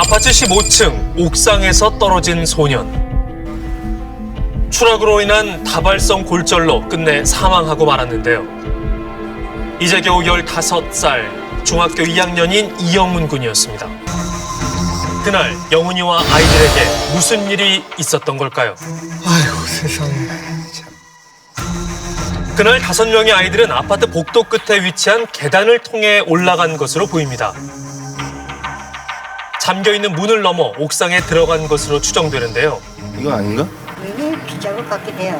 아파트 15층 옥상에서 떨어진 소년. 추락으로 인한 다발성 골절로 끝내 사망하고 말았는데요. 이제 겨우 15살 중학교 2학년인 이영훈 군이었습니다. 그날 영훈이와 아이들에게 무슨 일이 있었던 걸까요? 아이고 세상에. 그날 다섯 명의 아이들은 아파트 복도 끝에 위치한 계단을 통해 올라간 것으로 보입니다. 잠겨 있는 문을 넘어 옥상에 들어간 것으로 추정되는데요. 이거 아닌가? 음, 비자국 같기도 해요.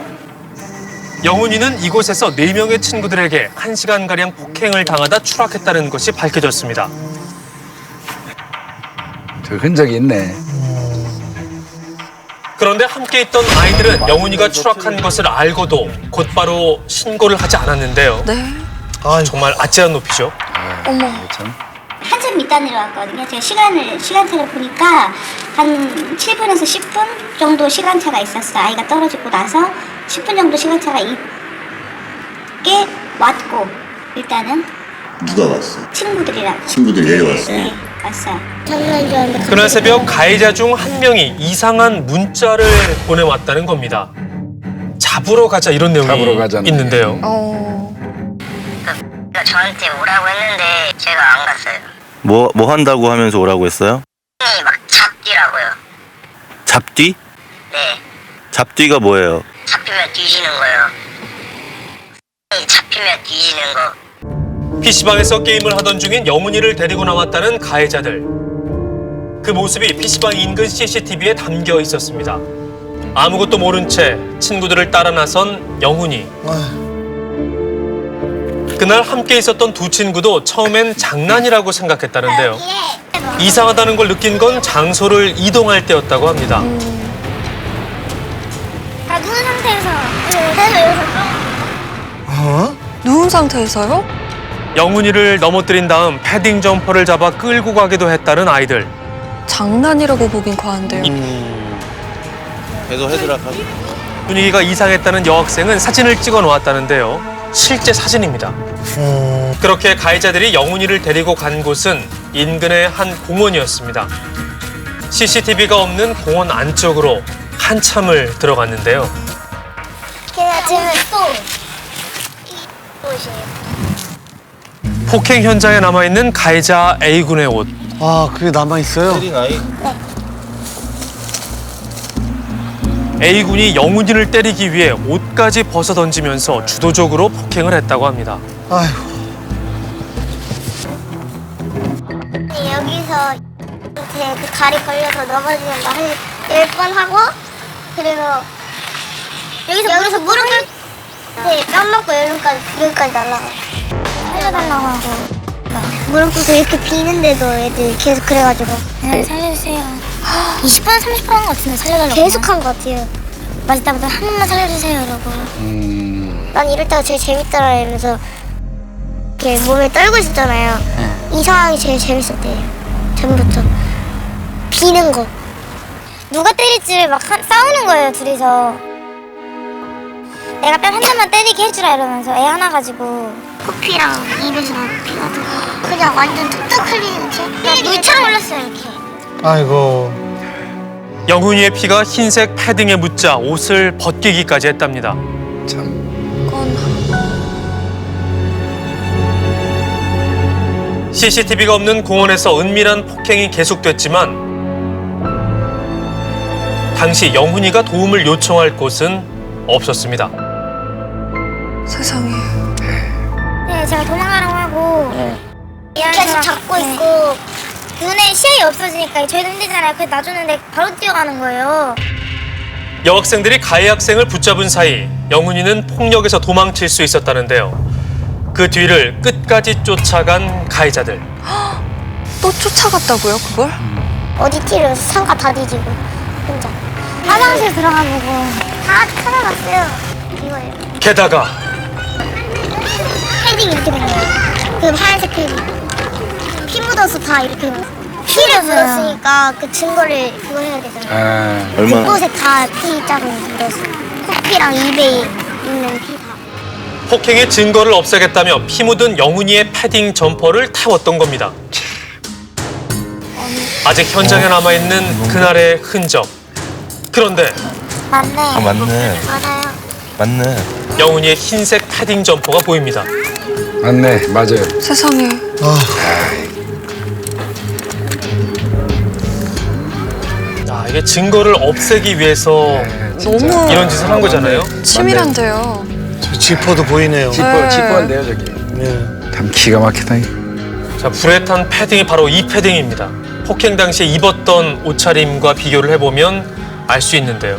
영훈이는 이곳에서 네명의 친구들에게 한시간가량 폭행을 당하다 추락했다는 것이 밝혀졌습니다. 저 흔적이 있네. 그런데 함께 있던 아이들은 영훈이가 추락한 것을 알고도 곧바로 신고를 하지 않았는데요. 네. 정말 아찔한 높이죠. 어머. 참. 한참 밑다 내려왔거든요. 제가 시간을 시간차를 보니까 한 7분에서 10분 정도 시간차가 있었어요. 아이가 떨어지고 나서 10분 정도 시간차가 있게 왔고 일단은 누가 왔어? 친구들이랑 친구들 내려왔어. 네, 왔어요. 장난인 줄 알았는데 그날 새벽 가해자 중 한 명이 이상한 문자를 보내왔다는 겁니다. 잡으러 가자 이런 내용이 잡으러 있는데요. 어. 그러니까 저한테 오라고 했는데 제가 안 갔어요. 뭐, 뭐 한다고 하면서 오라고 했어요? 형이 막 잡디라고요. 잡뒤? 네, 잡뒤가 뭐예요? 잡히면 뒤지는 거예요. 형이 잡히면 뒤지는 거. PC방에서 게임을 하던 중인 영훈이를 데리고 나왔다는 가해자들. 그 모습이 PC방 인근 CCTV에 담겨 있었습니다. 아무것도 모른 채 친구들을 따라 나선 영훈이. 그날 함께 있었던 두 친구도 처음엔 장난이라고 생각했다는데요. 이상하다는 걸 느낀 건 장소를 이동할 때였다고 합니다. 다 누운 상태에서 그래서 여기서 어? 누운 상태에서요? 영훈이를 넘어뜨린 다음 패딩 점퍼를 잡아 끌고 가기도 했다는 아이들. 장난이라고 보긴 과한데요. 계속 해드라 하고. 분위기가 이상했다는 여학생은 사진을 찍어 놓았다는데요. 실제 사진입니다. 그렇게 가해자들이 영훈이를 데리고 간 곳은 인근의 한 공원이었습니다. CCTV가 없는 공원 안쪽으로 한참을 들어갔는데요. 폭행 현장에 남아있는 가해자 A군의 옷. 아, 그게 남아있어요? 39. A군이 영훈이를 때리기 위해 옷까지 벗어 던지면서 주도적으로 폭행을 했다고 합니다. 아이고. 여기서 제 그 다리 걸려서 넘어지는 거한 10번 하고 그리고 여기서 여기서 무릎 꿇 네, 뺨 맞고 여기까지 여기까지 날라가 살려달라고 하고 무릎 꿇고 이렇게 비는데도 애들 계속 그래가지고 네, 살려주세요 20번 30번 한것 같은데 살려달라고 계속 한 것 같아요 맞을 때마다 한 번만 살려주세요 이러고 음. 난 이럴 때가 제일 재밌더라 이러면서 이렇게 몸에 떨고 있었잖아요. 이 상황이 제일 재밌었대요. 전부터 비는 거. 누가 때릴지를 막 한- 싸우는 거예요 둘이서. 내가 뺨한 대만 때리게 해주라 이러면서 애 하나 가지고 코피랑 입에서 피가 나. 그냥 완전 툭툭 흘리는 채. 그냥 물처럼 흘렀어요 이렇게. 아이고. 영훈이의 피가 흰색 패딩에 묻자 옷을 벗기기까지 했답니다. 참. CCTV가 없는 공원에서 은밀한 폭행이 계속됐지만 당시 영훈이가 도움을 요청할 곳은 없었습니다. 세상에. 네, 제가 도망가라고 하고 계속 잡고 있고 눈에 시야가 없어지니까 저희도 힘들잖아요. 그래서 놔주는데 바로 뛰어가는 거예요. 여학생들이 가해 학생을 붙잡은 사이 영훈이는 폭력에서 도망칠 수 있었다는데요. 그 뒤를 끝까지 쫓아간 가해자들. 또 쫓아갔다고요, 그걸? 어디 뛰려 상가 다 뒤지고 혼자 화장실 들어가보고 다 찾아봤어요. 이거예요. 게다가 패딩 이렇게 된 거예요. 그 하얀색 패딩. 피 묻어서 다 이렇게 피를 묻었으니까 그 증거를 그거 해야 되잖아요. 아. 얼마? 곳에 다 피 자국이 묻었어. 코피랑 입에 있는 피 다. 폭행의 증거를 없애겠다며 피 묻은 영훈이의 패딩 점퍼를 태웠던 겁니다. 아직 현장에 남아 있는 그날의 흔적. 그런데 맞네. 아 맞네 맞아요. 맞네 영훈이의 흰색 패딩 점퍼가 보입니다. 맞네 맞아요. 세상에. 아, 이게 증거를 없애기 위해서 너무 이런 짓을 한 거잖아요. 치밀한데요. 저 지퍼도 보이네요. 네. 지퍼 지퍼인데요 저기. 예. 참 기가 막히다. 자, 불에 탄 패딩이 바로 이 패딩입니다. 폭행 당시에 입었던 옷차림과 비교를 해보면 알 수 있는데요.